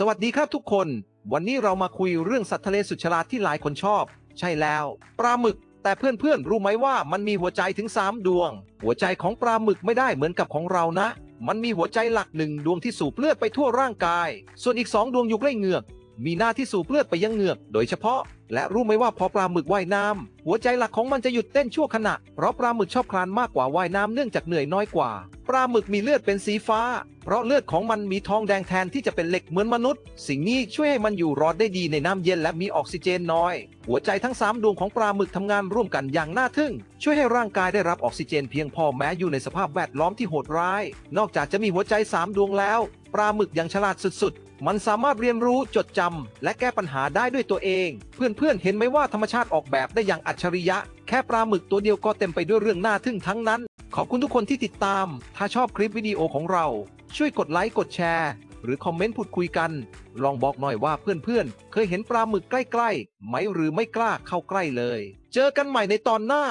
สวัสดีครับทุกคน วันนี้เรามาคุยเรื่องสัตว์ทะเลสุดฉลาดที่หลายคนชอบ ใช่แล้ว ปลาหมึก แต่เพื่อนๆ รู้ไหมว่ามันมีหัวใจถึง 3 ดวง หัวใจของปลาหมึกไม่ได้เหมือนกับของเรานะ มันมีหัวใจหลักหนึ่งดวงที่สูบเลือดไปทั่วร่างกาย ส่วนอีก 2 ดวงอยู่ใกล้เหงือก มีหน้าที่สูบเลือดไปยังเหงือก โดยเฉพาะ และรู้ไหมว่าพอปลาหมึกว่ายน้ำหัวใจหลักของมันจะหยุดเต้นชั่วขณะ เพราะปลาหมึกชอบคลานมากกว่าว่ายน้ำเนื่องจากเหนื่อยน้อยกว่า ปลาหมึกมีเลือดเป็นสีฟ้า เพราะเลือดของมันมีทองแดงแทนที่จะเป็นเหล็กเหมือนมนุษย์ สิ่งนี้ช่วยให้มันอยู่รอดได้ดีในน้ำเย็นและมีออกซิเจนน้อย หัวใจทั้ง 3 ดวงของปลาหมึกทำงานร่วมกันอย่างน่าทึ่ง ช่วยให้ร่างกายได้รับออกซิเจนเพียงพอแม้อยู่ในสภาพแวดล้อมที่โหดร้าย นอกจากจะมีหัวใจ 3 ดวงแล้ว ปลาหมึกอยังฉลาดสุดๆ มันสามารถเรียนรู้จดจำและแก้ปัญหาได้ด้วยตัวเอง เพื่อนๆเห็นไหมว่าธรรมชาติออกแบบได้อย่างอัจฉริยะ แค่ปลาหมึกตัวเดียวก็เต็มไปด้วยเรื่องน่าทึ่งทั้งนั้น ขอบคุณทุกคนที่ติดตาม ถ้าชอบคลิปวิดีโอของเรา ช่วยกดไลค์กดแชร์หรือคอมเมนต์พูดคุยกัน ลองบอกหน่อยว่าเพื่อนๆ เคยเห็นปลาหมึกใกล้ๆ ไหมหรือไม่กล้าเข้าใกล้เลย เจอกันใหม่ในตอนหน้า